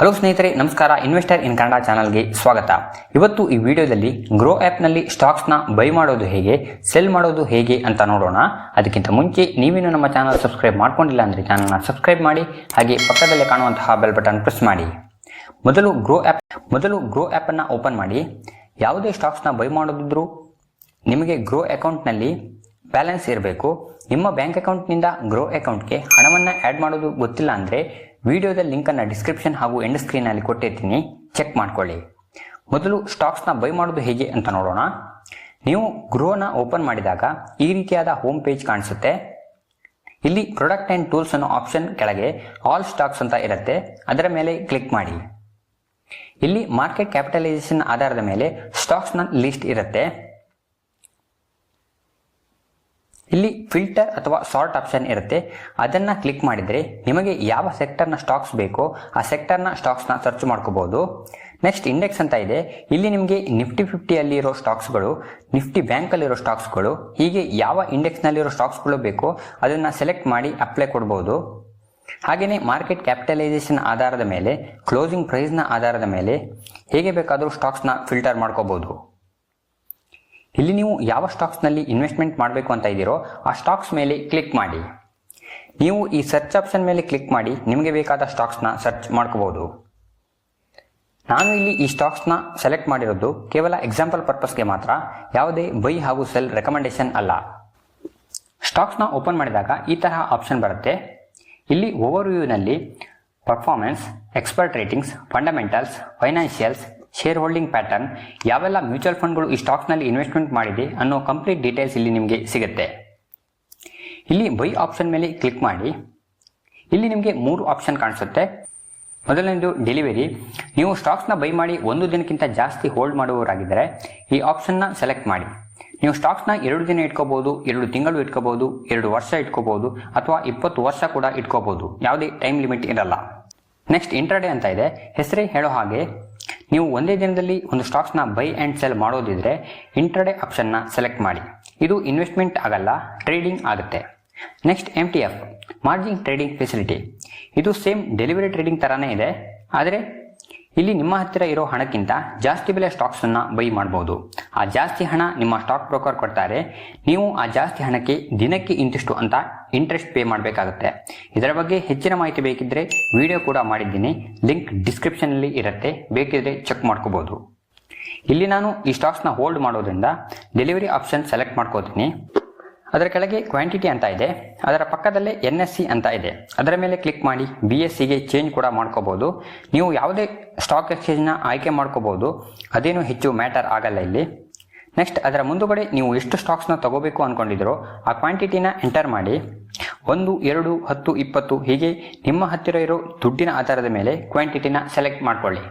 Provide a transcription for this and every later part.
Hello ಸ್ನೇಹಿತರೆ, ನಮಸ್ಕಾರ. Investor ಇನ್ ಕನ್ನಡ ಚಾನಲ್ಗೆ ಸ್ವಾಗತ. ಇವತ್ತು ಈ ವಿಡಿಯೋದಲ್ಲಿ ಗ್ರೋ ಆ್ಯಪ್ನಲ್ಲಿ ಸ್ಟಾಕ್ಸ್ನ ಬೈ ಮಾಡೋದು ಹೇಗೆ ಸೆಲ್ ಮಾಡೋದು ಹೇಗೆ ಅಂತ ನೋಡೋಣ. ಅದಕ್ಕಿಂತ ಮುಂಚೆ ನೀವೇನು ನಮ್ಮ ಚಾನಲ್ ಸಬ್ಸ್ಕ್ರೈಬ್ ಮಾಡ್ಕೊಂಡಿಲ್ಲ ಅಂದರೆ ಚಾನಲ್ನ ಸಬ್ಸ್ಕ್ರೈಬ್ ಮಾಡಿ, ಹಾಗೆ ಪಕ್ಕದಲ್ಲೇ ಕಾಣುವಂತಹ ಬೆಲ್ ಬಟನ್ ಪ್ರೆಸ್ ಮಾಡಿ. ಮೊದಲು ಗ್ರೋ ಆ್ಯಪ್ ಮೊದಲು ಗ್ರೋ ಆ್ಯಪನ್ನು ಓಪನ್ ಮಾಡಿ. ಯಾವುದೇ ಸ್ಟಾಕ್ಸ್ನ ಬೈ ಮಾಡೋದಿದ್ರು ನಿಮಗೆ ಗ್ರೋ ಅಕೌಂಟ್ನಲ್ಲಿ ಬ್ಯಾಲೆನ್ಸ್ ಇರಬೇಕು. ನಿಮ್ಮ ಬ್ಯಾಂಕ್ ಅಕೌಂಟ್ನಿಂದ ಗ್ರೋ ಅಕೌಂಟ್ಗೆ ಹಣವನ್ನು ಆ್ಯಡ್ ಮಾಡೋದು ಗೊತ್ತಿಲ್ಲ ಅಂದರೆ ವಿಡಿಯೋದ ಲಿಂಕನ್ನು ಡಿಸ್ಕ್ರಿಪ್ಷನ್ ಹಾಗೂ ಎಂಡ್ ಸ್ಕ್ರೀನಲ್ಲಿ ಕೊಟ್ಟಿರ್ತೀನಿ. ಚೆಕ್ ಮಾಡ್ಕೊಳ್ಳಿ. ಮೊದಲು ಸ್ಟಾಕ್ಸ್ನ ಬೈ ಮಾಡೋದು ಹೇಗೆ ಅಂತ ನೋಡೋಣ. ನೀವು ಗ್ರೋನ ಓಪನ್ ಮಾಡಿದಾಗ ಈ ರೀತಿಯಾದ ಹೋಮ್ ಪೇಜ್ ಕಾಣಿಸುತ್ತೆ. ಇಲ್ಲಿ ಪ್ರೊಡಕ್ಟ್ ಆ್ಯಂಡ್ ಟೂಲ್ಸ್ ಅನ್ನೋ ಆಪ್ಷನ್ ಕೆಳಗೆ ಆಲ್ ಸ್ಟಾಕ್ಸ್ ಅಂತ ಇರುತ್ತೆ. ಅದರ ಮೇಲೆ ಕ್ಲಿಕ್ ಮಾಡಿ. ಇಲ್ಲಿ ಮಾರ್ಕೆಟ್ ಕ್ಯಾಪಿಟಲೈಸೇಷನ್ ಆಧಾರದ ಮೇಲೆ ಸ್ಟಾಕ್ಸ್ನ ಲಿಸ್ಟ್ ಇರುತ್ತೆ. ಇಲ್ಲಿ ಫಿಲ್ಟರ್ ಅಥವಾ ಸಾರ್ಟ್ ಆಪ್ಷನ್ ಇರುತ್ತೆ. ಅದನ್ನು ಕ್ಲಿಕ್ ಮಾಡಿದರೆ ನಿಮಗೆ ಯಾವ ಸೆಕ್ಟರ್ನ ಸ್ಟಾಕ್ಸ್ ಬೇಕೋ ಆ ಸೆಕ್ಟರ್ನ ಸ್ಟಾಕ್ಸ್ನ ಸರ್ಚ್ ಮಾಡ್ಕೋಬೋದು. ನೆಕ್ಸ್ಟ್ ಇಂಡೆಕ್ಸ್ ಅಂತ ಇದೆ. ಇಲ್ಲಿ ನಿಮಗೆ ನಿಫ್ಟಿ ಫಿಫ್ಟಿಯಲ್ಲಿ ಇರೋ ಸ್ಟಾಕ್ಸ್ಗಳು ನಿಫ್ಟಿ ಬ್ಯಾಂಕಲ್ಲಿರೋ ಸ್ಟಾಕ್ಸ್ಗಳು ಹೀಗೆ ಯಾವ ಇಂಡೆಕ್ಸ್ನಲ್ಲಿರೋ ಸ್ಟಾಕ್ಸ್ಗಳು ಬೇಕೋ ಅದನ್ನು ಸೆಲೆಕ್ಟ್ ಮಾಡಿ ಅಪ್ಲೈ ಕೊಡ್ಬೋದು. ಹಾಗೆಯೇ ಮಾರ್ಕೆಟ್ ಕ್ಯಾಪಿಟಲೈಸೇಷನ್ ಆಧಾರದ ಮೇಲೆ ಕ್ಲೋಸಿಂಗ್ ಪ್ರೈಸ್ನ ಆಧಾರದ ಮೇಲೆ ಹೇಗೆ ಬೇಕಾದರೂ ಸ್ಟಾಕ್ಸ್ನ ಫಿಲ್ಟರ್ ಮಾಡ್ಕೋಬಹುದು ಇಲ್ಲಿ ನೀವು ಯಾವ ಸ್ಟಾಕ್ಸ್ನಲ್ಲಿ ಇನ್ವೆಸ್ಟ್ಮೆಂಟ್ ಮಾಡಬೇಕು ಅಂತ ಇದ್ದೀರೋ ಆ ಸ್ಟಾಕ್ಸ್ ಮೇಲೆ ಕ್ಲಿಕ್ ಮಾಡಿ. ನೀವು ಈ ಸರ್ಚ್ ಆಪ್ಷನ್ ಮೇಲೆ ಕ್ಲಿಕ್ ಮಾಡಿ ನಿಮಗೆ ಬೇಕಾದ ಸ್ಟಾಕ್ಸ್ನ ಸರ್ಚ್ ಮಾಡ್ಕೋಬಹುದು ನಾನು ಇಲ್ಲಿ ಈ ಸ್ಟಾಕ್ಸ್ನ ಸೆಲೆಕ್ಟ್ ಮಾಡಿರೋದು ಕೇವಲ ಎಕ್ಸಾಂಪಲ್ ಪರ್ಪಸ್ಗೆ ಮಾತ್ರ, ಯಾವುದೇ ಬೈ ಹಾಗೂ ಸೆಲ್ ರೆಕಮೆಂಡೇಶನ್ ಅಲ್ಲ. ಸ್ಟಾಕ್ಸ್ನ ಓಪನ್ ಮಾಡಿದಾಗ ಈ ತರಹ ಆಪ್ಷನ್ ಬರುತ್ತೆ. ಇಲ್ಲಿ ಓವರ್ ವ್ಯೂನಲ್ಲಿ performance expert ratings fundamentals financials share holding pattern ಯಾವೆಲ್ಲ ಮ್ಯೂಚುವಲ್ ಫಂಡ್ಗಳು ಈ ಸ್ಟಾಕ್ಸ್ನಲ್ಲಿ ಇನ್ವೆಸ್ಟ್ಮೆಂಟ್ ಮಾಡಿದೆ ಅನ್ನೋ ಕಂಪ್ಲೀಟ್ ಡೀಟೇಲ್ಸ್ ಇಲ್ಲಿ ನಿಮಗೆ ಸಿಗುತ್ತೆ. ಇಲ್ಲಿ ಬೈ ಆಪ್ಷನ್ ಮೇಲೆ ಕ್ಲಿಕ್ ಮಾಡಿ. ಇಲ್ಲಿ ನಿಮಗೆ ಮೂರು ಆಪ್ಷನ್ ಕಾಣಿಸುತ್ತೆ. ಮೊದಲನೇದು ಡೆಲಿವರಿ ನೀವು ಸ್ಟಾಕ್ಸ್ನ ಬೈ ಮಾಡಿ ಒಂದು ದಿನಕ್ಕಿಂತ ಜಾಸ್ತಿ ಹೋಲ್ಡ್ ಮಾಡುವವರಾಗಿದ್ದರೆ ಈ ಆಪ್ಷನ್ನ ಸೆಲೆಕ್ಟ್ ಮಾಡಿ. ನೀವು ಸ್ಟಾಕ್ಸ್ನ ಎರಡು ದಿನ ಇಟ್ಕೋಬಹುದು ಎರಡು ತಿಂಗಳು ಇಟ್ಕೋಬಹುದು ಎರಡು ವರ್ಷ ಇಟ್ಕೋಬಹುದು ಅಥವಾ ಇಪ್ಪತ್ತು ವರ್ಷ ಕೂಡ ಇಟ್ಕೋಬಹುದು ಯಾವುದೇ ಟೈಮ್ ಲಿಮಿಟ್ ಇರಲ್ಲ. ನೆಕ್ಸ್ಟ್ ಇಂಟ್ರಾಡೇ ಅಂತ ಇದೆ. ಹೆಸರೇ ಹೇಳೋ ಹಾಗೆ ನೀವು ಒಂದೇ ದಿನದಲ್ಲಿ ಒಂದು ಸ್ಟಾಕ್ಸ್ನ ಬೈ ಆ್ಯಂಡ್ ಸೆಲ್ ಮಾಡೋದಿದ್ರೆ ಇಂಟ್ರಡೇ ಆಪ್ಷನ್ನ ಸೆಲೆಕ್ಟ್ ಮಾಡಿ. ಇದು ಇನ್ವೆಸ್ಟ್ಮೆಂಟ್ ಆಗಲ್ಲ ಟ್ರೇಡಿಂಗ್ ಆಗುತ್ತೆ. Next M T F margin trading facility ಇದು ಸೇಮ್ ಡೆಲಿವರಿ ಟ್ರೇಡಿಂಗ್ ಥರನೇ ಇದೆ, ಆದರೆ ಇಲ್ಲಿ ನಿಮ್ಮ ಹತ್ತಿರ ಇರೋ ಹಣಕ್ಕಿಂತ ಜಾಸ್ತಿ ಬೆಲೆ ಸ್ಟಾಕ್ಸನ್ನು ಬೈ ಮಾಡ್ಬೋದು. ಆ ಜಾಸ್ತಿ ಹಣ ನಿಮ್ಮ ಸ್ಟಾಕ್ ಬ್ರೋಕರ್ ಕೊಡ್ತಾರೆ. ನೀವು ಆ ಜಾಸ್ತಿ ಹಣಕ್ಕೆ ದಿನಕ್ಕೆ ಇಂತಿಷ್ಟು ಅಂತ ಇಂಟ್ರೆಸ್ಟ್ ಪೇ ಮಾಡಬೇಕಾಗುತ್ತೆ. ಇದರ ಬಗ್ಗೆ ಹೆಚ್ಚಿನ ಮಾಹಿತಿ ಬೇಕಿದ್ರೆ ವಿಡಿಯೋ ಕೂಡ ಮಾಡಿದ್ದೀನಿ. ಲಿಂಕ್ ಡಿಸ್ಕ್ರಿಪ್ಷನಲ್ಲಿ ಇರುತ್ತೆ. ಬೇಕಿದ್ರೆ ಚೆಕ್ ಮಾಡ್ಕೋಬೋದು. ಇಲ್ಲಿ ನಾನು ಈ ಸ್ಟಾಕ್ಸ್ನ ಹೋಲ್ಡ್ ಮಾಡೋದ್ರಿಂದ ಡೆಲಿವರಿ ಆಪ್ಷನ್ ಸೆಲೆಕ್ಟ್ ಮಾಡ್ಕೋತೀನಿ. ಅದರ ಕೆಳಗೆ ಕ್ವಾಂಟಿಟಿ ಅಂತ ಇದೆ. ಅದರ ಪಕ್ಕದಲ್ಲೇ ಎನ್ ಎಸ್ ಸಿ ಅಂತ ಇದೆ. ಅದರ ಮೇಲೆ ಕ್ಲಿಕ್ ಮಾಡಿ ಬಿ ಎಸ್ ಸಿಗೆ ಚೇಂಜ್ ಕೂಡ ಮಾಡ್ಕೋಬೋದು. ನೀವು ಯಾವುದೇ ಸ್ಟಾಕ್ ಎಕ್ಸ್ಚೇಂಜ್ನ ಆಯ್ಕೆ ಮಾಡ್ಕೋಬೋದು. ಅದೇನು ಹೆಚ್ಚು ಮ್ಯಾಟರ್ ಆಗಲ್ಲ ಇಲ್ಲಿ. ನೆಕ್ಸ್ಟ್ ಅದರ ಮುಂದುಗಡೆ ನೀವು ಎಷ್ಟು ಸ್ಟಾಕ್ಸ್ನ ತಗೋಬೇಕು ಅಂದ್ಕೊಂಡಿದ್ರೋ ಆ ಕ್ವಾಂಟಿಟಿನ ಎಂಟರ್ ಮಾಡಿ. ಒಂದು, ಎರಡು, ಹತ್ತು, ಇಪ್ಪತ್ತು ಹೀಗೆ ನಿಮ್ಮ ಹತ್ತಿರ ಇರೋ ದುಡ್ಡಿನ ಆಧಾರದ ಮೇಲೆ ಕ್ವಾಂಟಿಟಿನ ಸೆಲೆಕ್ಟ್ ಮಾಡ್ಕೊಳ್ಳಿ.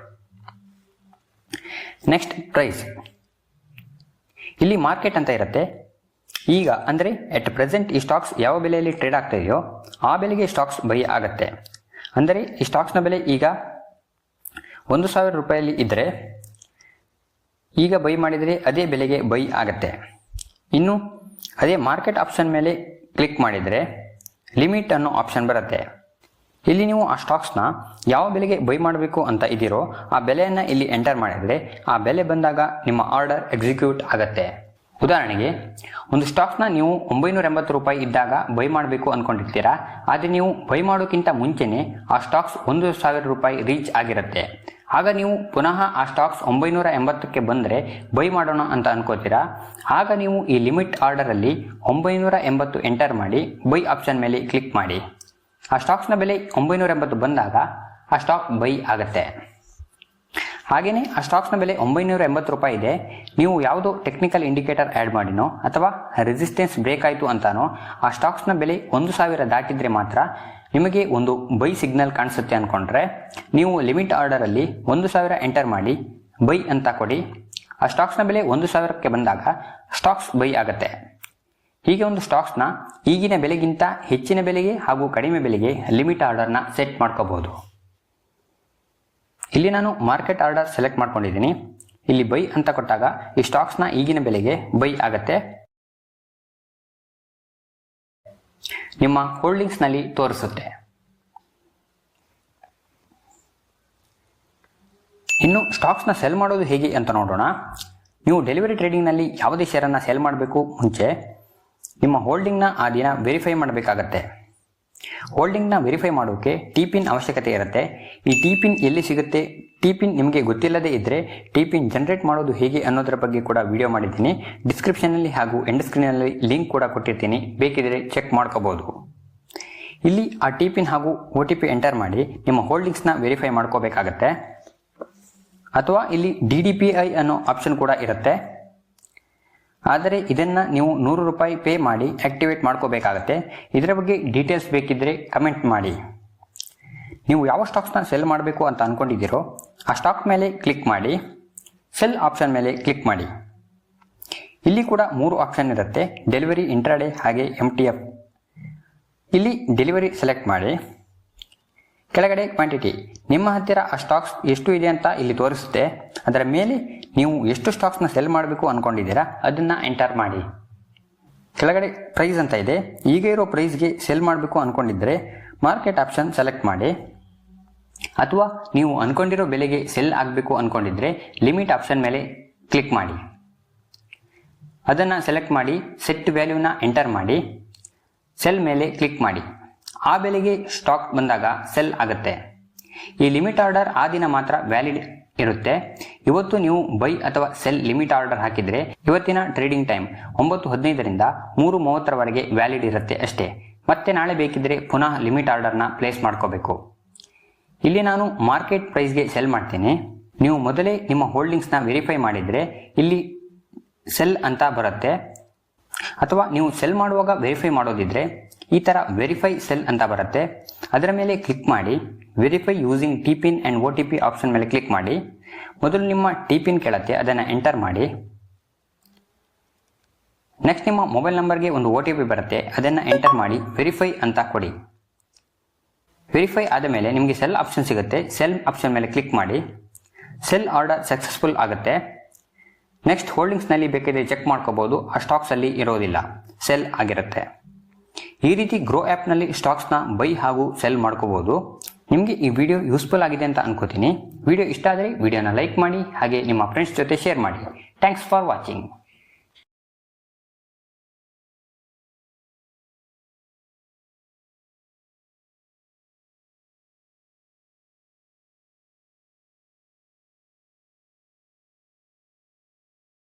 ನೆಕ್ಸ್ಟ್ ಪ್ರೈಸ್ ಇಲ್ಲಿ ಮಾರ್ಕೆಟ್ ಅಂತ ಇರುತ್ತೆ. ಈಗ ಅಂದರೆ ಎಟ್ ಪ್ರೆಸೆಂಟ್ ಈ ಸ್ಟಾಕ್ಸ್ ಯಾವ ಬೆಲೆಯಲ್ಲಿ ಟ್ರೇಡ್ ಆಗ್ತಾ ಇದೆಯೋ ಆ ಬೆಲೆಗೆ ಸ್ಟಾಕ್ಸ್ ಬೈ ಆಗುತ್ತೆ. ಅಂದರೆ ಈ ಸ್ಟಾಕ್ಸ್ನ ಬೆಲೆ ಈಗ ಒಂದು ಸಾವಿರ ರೂಪಾಯಲ್ಲಿ ಇದ್ದರೆ ಈಗ ಬೈ ಮಾಡಿದರೆ ಅದೇ ಬೆಲೆಗೆ ಬೈ ಆಗುತ್ತೆ. ಇನ್ನು ಅದೇ ಮಾರ್ಕೆಟ್ ಆಪ್ಷನ್ ಮೇಲೆ ಕ್ಲಿಕ್ ಮಾಡಿದರೆ ಲಿಮಿಟ್ ಅನ್ನೋ ಆಪ್ಷನ್ ಬರುತ್ತೆ. ಇಲ್ಲಿ ನೀವು ಆ ಸ್ಟಾಕ್ಸ್ನ ಯಾವ ಬೆಲೆಗೆ ಬೈ ಮಾಡಬೇಕು ಅಂತ ಇದ್ದೀರೋ ಆ ಬೆಲೆಯನ್ನು ಇಲ್ಲಿ ಎಂಟರ್ ಮಾಡಿದರೆ ಆ ಬೆಲೆ ಬಂದಾಗ ನಿಮ್ಮ ಆರ್ಡರ್ ಎಕ್ಸಿಕ್ಯೂಟ್ ಆಗುತ್ತೆ. ಉದಾಹರಣೆಗೆ, ಒಂದು ಸ್ಟಾಕ್ಸ್ನ ನೀವು ಒಂಬೈನೂರ ಎಂಬತ್ತು ರೂಪಾಯಿ ಇದ್ದಾಗ ಬೈ ಮಾಡಬೇಕು ಅಂದ್ಕೊಂಡಿರ್ತೀರಾ ಆದರೆ ನೀವು ಬೈ ಮಾಡೋಕ್ಕಿಂತ ಮುಂಚೆನೇ ಆ ಸ್ಟಾಕ್ಸ್ ಒಂದು ಸಾವಿರ ರೂಪಾಯಿ ರೀಚ್ ಆಗಿರುತ್ತೆ. ಆಗ ನೀವು ಪುನಃ ಆ ಸ್ಟಾಕ್ಸ್ ಒಂಬೈನೂರ ಎಂಬತ್ತಕ್ಕೆ ಬಂದರೆ ಬೈ ಮಾಡೋಣ ಅಂತ ಅನ್ಕೋತೀರಾ? ಆಗ ನೀವು ಈ ಲಿಮಿಟ್ ಆರ್ಡರಲ್ಲಿ ಒಂಬೈನೂರ ಎಂಬತ್ತು ಎಂಟರ್ ಮಾಡಿ ಬೈ ಆಪ್ಷನ್ ಮೇಲೆ ಕ್ಲಿಕ್ ಮಾಡಿ. ಆ ಸ್ಟಾಕ್ಸ್ನ ಬೆಲೆ ಒಂಬೈನೂರ ಎಂಬತ್ತು ಬಂದಾಗ ಆ ಸ್ಟಾಕ್ ಬೈ ಆಗುತ್ತೆ. ಹಾಗೆಯೇ ಆ ಸ್ಟಾಕ್ಸ್ನ ಬೆಲೆ ಒಂಬೈನೂರ ಎಂಬತ್ತು ರೂಪಾಯಿ ಇದೆ. ನೀವು ಯಾವುದೋ ಟೆಕ್ನಿಕಲ್ ಇಂಡಿಕೇಟರ್ ಆ್ಯಡ್ ಮಾಡಿನೋ ಅಥವಾ ರೆಸಿಸ್ಟೆನ್ಸ್ ಬ್ರೇಕ್ ಆಯಿತು ಅಂತಾನೋ ಆ ಸ್ಟಾಕ್ಸ್ನ ಬೆಲೆ ಒಂದು ಸಾವಿರ ದಾಟಿದರೆ ಮಾತ್ರ ನಿಮಗೆ ಒಂದು ಬೈ ಸಿಗ್ನಲ್ ಕಾಣಿಸುತ್ತೆ ಅಂದ್ಕೊಂಡ್ರೆ ನೀವು ಲಿಮಿಟ್ ಆರ್ಡರಲ್ಲಿ ಒಂದು ಸಾವಿರ ಎಂಟರ್ ಮಾಡಿ ಬೈ ಅಂತ ಕೊಡಿ. ಆ ಸ್ಟಾಕ್ಸ್ನ ಬೆಲೆ ಒಂದು ಸಾವಿರಕ್ಕೆ ಬಂದಾಗ ಸ್ಟಾಕ್ಸ್ ಬೈ ಆಗುತ್ತೆ. ಹೀಗೆ ಒಂದು ಸ್ಟಾಕ್ಸ್ನ ಈಗಿನ ಬೆಲೆಗಿಂತ ಹೆಚ್ಚಿನ ಬೆಲೆಗೆ ಹಾಗೂ ಕಡಿಮೆ ಬೆಲೆಗೆ ಲಿಮಿಟ್ ಆರ್ಡರ್ನ ಸೆಟ್ ಮಾಡ್ಕೋಬಹುದು. ಇಲ್ಲಿ ನಾನು ಮಾರ್ಕೆಟ್ ಆರ್ಡರ್ ಸೆಲೆಕ್ಟ್ ಮಾಡ್ಕೊಂಡಿದ್ದೀನಿ. ಇಲ್ಲಿ ಬೈ ಅಂತ ಕೊಟ್ಟಾಗ ಈ ಸ್ಟಾಕ್ಸ್ನ ಈಗಿನ ಬೆಲೆಗೆ ಬೈ ಆಗತ್ತೆ. ನಿಮ್ಮ ಹೋಲ್ಡಿಂಗ್ಸ್ನಲ್ಲಿ ತೋರಿಸುತ್ತೆ. ಇನ್ನು ಸ್ಟಾಕ್ಸ್ನ ಸೆಲ್ ಮಾಡೋದು ಹೇಗೆ ಅಂತ ನೋಡೋಣ. ನೀವು ಡೆಲಿವರಿ ಟ್ರೇಡಿಂಗ್ನಲ್ಲಿ ಯಾವುದೇ ಶೇರನ್ನು ಸೆಲ್ ಮಾಡಬೇಕು ಮುಂಚೆ ನಿಮ್ಮ ಹೋಲ್ಡಿಂಗ್ನ ಆ ದಿನ ವೆರಿಫೈ ಮಾಡಬೇಕಾಗತ್ತೆ. ಹೋಲ್ಡಿಂಗ್ನ ವೆರಿಫೈ ಮಾಡೋಕ್ಕೆ ಟಿ ಪಿನ್ ಅವಶ್ಯಕತೆ ಇರುತ್ತೆ. ಈ ಟಿ ಪಿನ್ ಎಲ್ಲಿ ಸಿಗುತ್ತೆ? ಟಿ ಪಿನ್ ನಿಮಗೆ ಗೊತ್ತಿಲ್ಲದೇ ಇದ್ದರೆ ಟಿ ಪಿನ್ ಜನರೇಟ್ ಮಾಡೋದು ಹೇಗೆ ಅನ್ನೋದರ ಬಗ್ಗೆ ಕೂಡ ವಿಡಿಯೋ ಮಾಡಿದ್ದೀನಿ. ಡಿಸ್ಕ್ರಿಪ್ಷನಲ್ಲಿ ಹಾಗೂ ಎಂಡ್ ಸ್ಕ್ರೀನಲ್ಲಿ ಲಿಂಕ್ ಕೂಡ ಕೊಟ್ಟಿರ್ತೀನಿ. ಬೇಕಿದ್ರೆ ಚೆಕ್ ಮಾಡ್ಕೋಬೋದು. ಇಲ್ಲಿ ಆ ಟಿ ಪಿನ್ ಹಾಗೂ ಒ ಟಿ ಪಿ ಎಂಟರ್ ಮಾಡಿ ನಿಮ್ಮ ಹೋಲ್ಡಿಂಗ್ಸ್ನ ವೆರಿಫೈ ಮಾಡ್ಕೋಬೇಕಾಗತ್ತೆ. ಅಥವಾ ಇಲ್ಲಿ ಡಿ ಡಿ ಪಿ ಐ ಅನ್ನೋ ಆಪ್ಷನ್ ಕೂಡ ಇರುತ್ತೆ. ಆದರೆ ಇದನ್ನು ನೀವು ನೂರು ರೂಪಾಯಿ ಪೇ ಮಾಡಿ ಆಕ್ಟಿವೇಟ್ ಮಾಡ್ಕೋಬೇಕಾಗತ್ತೆ. ಇದರ ಬಗ್ಗೆ ಡೀಟೇಲ್ಸ್ ಬೇಕಿದ್ದರೆ ಕಮೆಂಟ್ ಮಾಡಿ. ನೀವು ಯಾವ ಸ್ಟಾಕ್ಸ್ನ ಸೆಲ್ ಮಾಡಬೇಕು ಅಂತ ಅಂದ್ಕೊಂಡಿದ್ದೀರೋ ಆ ಸ್ಟಾಕ್ ಮೇಲೆ ಕ್ಲಿಕ್ ಮಾಡಿ ಸೆಲ್ ಆಪ್ಷನ್ ಮೇಲೆ ಕ್ಲಿಕ್ ಮಾಡಿ. ಇಲ್ಲಿ ಕೂಡ ಮೂರು ಆಪ್ಷನ್ ಇರುತ್ತೆ ಡೆಲಿವರಿ ಇಂಟ್ರಾಡೆ ಹಾಗೆ ಎಂ ಇಲ್ಲಿ ಡೆಲಿವರಿ ಸೆಲೆಕ್ಟ್ ಮಾಡಿ. ಕೆಳಗಡೆ ಕ್ವಾಂಟಿಟಿ ನಿಮ್ಮ ಹತ್ತಿರ ಆ ಸ್ಟಾಕ್ಸ್ ಎಷ್ಟು ಇದೆ ಅಂತ ಇಲ್ಲಿ ತೋರಿಸುತ್ತೆ. ಅದರ ಮೇಲೆ ನೀವು ಎಷ್ಟು ಸ್ಟಾಕ್ಸ್ನ ಸೆಲ್ ಮಾಡಬೇಕು ಅಂದ್ಕೊಂಡಿದ್ದೀರಾ ಅದನ್ನು ಎಂಟರ್ ಮಾಡಿ. ಕೆಳಗಡೆ ಪ್ರೈಸ್ ಅಂತ ಇದೆ. ಈಗ ಇರೋ ಪ್ರೈಸ್ಗೆ ಸೆಲ್ ಮಾಡಬೇಕು ಅಂದ್ಕೊಂಡಿದ್ದರೆ ಮಾರ್ಕೆಟ್ ಆಪ್ಷನ್ ಸೆಲೆಕ್ಟ್ ಮಾಡಿ. ಅಥವಾ ನೀವು ಅಂದ್ಕೊಂಡಿರೋ ಬೆಲೆಗೆ ಸೆಲ್ ಆಗಬೇಕು ಅಂದ್ಕೊಂಡಿದ್ರೆ ಲಿಮಿಟ್ ಆಪ್ಷನ್ ಮೇಲೆ ಕ್ಲಿಕ್ ಮಾಡಿ. ಅದನ್ನು ಸೆಲೆಕ್ಟ್ ಮಾಡಿ ಸೆಟ್ ವ್ಯಾಲ್ಯೂನ ಎಂಟರ್ ಮಾಡಿ. ಸೆಲ್ ಮೇಲೆ ಕ್ಲಿಕ್ ಮಾಡಿ. ಆ ಬೆಲೆಗೆ ಸ್ಟಾಕ್ ಬಂದಾಗ ಸೆಲ್ ಆಗುತ್ತೆ. ಈ ಲಿಮಿಟ್ ಆರ್ಡರ್ ಆ ದಿನ ಮಾತ್ರ ವ್ಯಾಲಿಡ್ ಇರುತ್ತೆ. ಇವತ್ತು ನೀವು ಬೈ ಅಥವಾ ಸೆಲ್ ಲಿಮಿಟ್ ಆರ್ಡರ್ ಹಾಕಿದ್ರೆ ಇವತ್ತಿನ ಟ್ರೇಡಿಂಗ್ ಟೈಮ್ ಒಂಬತ್ತು ಹದಿನೈದರಿಂದ ಮೂರು ಮೂವತ್ತರವರೆಗೆ ವ್ಯಾಲಿಡ್ ಇರುತ್ತೆ ಅಷ್ಟೇ. ಮತ್ತೆ ನಾಳೆ ಬೇಕಿದ್ರೆ ಪುನಃ ಲಿಮಿಟ್ ಆರ್ಡರ್ನ ಪ್ಲೇಸ್ ಮಾಡ್ಕೋಬೇಕು. ಇಲ್ಲಿ ನಾನು ಮಾರ್ಕೆಟ್ ಪ್ರೈಸ್ಗೆ ಸೆಲ್ ಮಾಡ್ತೀನಿ. ನೀವು ಮೊದಲೇ ನಿಮ್ಮ ಹೋಲ್ಡಿಂಗ್ಸ್ನ ವೆರಿಫೈ ಮಾಡಿದರೆ ಇಲ್ಲಿ ಸೆಲ್ ಅಂತ ಬರುತ್ತೆ. ಅಥವಾ ನೀವು ಸೆಲ್ ಮಾಡುವಾಗ ವೆರಿಫೈ ಮಾಡೋದಿದ್ರೆ ಈ ಥರ ವೆರಿಫೈ ಸೆಲ್ ಅಂತ ಬರುತ್ತೆ. ಅದರ ಮೇಲೆ ಕ್ಲಿಕ್ ಮಾಡಿ verify using T PIN and O T P option ಮೇಲೆ ಕ್ಲಿಕ್ ಮಾಡಿ. ಮೊದಲು ನಿಮ್ಮ ಟಿ ಪಿನ್ ಕೇಳುತ್ತೆ, ಅದನ್ನು ಎಂಟರ್ ಮಾಡಿ. ನೆಕ್ಸ್ಟ್ ನಿಮ್ಮ ಮೊಬೈಲ್ ನಂಬರ್ಗೆ ಒಂದು ಒ ಟಿ ಪಿ ಬರುತ್ತೆ, ಅದನ್ನು ಎಂಟರ್ ಮಾಡಿ ವೆರಿಫೈ ಅಂತ ಕೊಡಿ. ವೆರಿಫೈ ಆದ ಮೇಲೆ ನಿಮಗೆ ಸೆಲ್ ಆಪ್ಷನ್ ಸಿಗುತ್ತೆ ಸೆಲ್ ಆಪ್ಷನ್ ಮೇಲೆ ಕ್ಲಿಕ್ ಮಾಡಿ. ಸೆಲ್ ಆರ್ಡರ್ ಸಕ್ಸಸ್ಫುಲ್ ಆಗುತ್ತೆ. ನೆಕ್ಸ್ಟ್ ಹೋಲ್ಡಿಂಗ್ಸ್ನಲ್ಲಿ ಬೇಕಿದ್ರೆ ಚೆಕ್ ಮಾಡ್ಕೋಬಹುದು ಆ ಸ್ಟಾಕ್ಸಲ್ಲಿ ಇರೋದಿಲ್ಲ. ಸೆಲ್ ಆಗಿರುತ್ತೆ. ಈ ರೀತಿ ಗ್ರೋ ಆ್ಯಪ್ನಲ್ಲಿ ಸ್ಟಾಕ್ಸ್ನ ಬೈ ಹಾಗೂ ಸೆಲ್ ಮಾಡ್ಕೋಬಹುದು ನಿಮಗೆ ಈ ವಿಡಿಯೋ ಯೂಸ್ಫುಲ್ ಆಗಿದೆ ಅಂತ ಅನ್ಕೋತೀನಿ. ವಿಡಿಯೋ ಇಷ್ಟ ಆದರೆ ವಿಡಿಯೋನ ಲೈಕ್ ಮಾಡಿ, ಹಾಗೆ ನಿಮ್ಮ ಫ್ರೆಂಡ್ಸ್ ಜೊತೆ ಶೇರ್ ಮಾಡಿ. Thanks for watching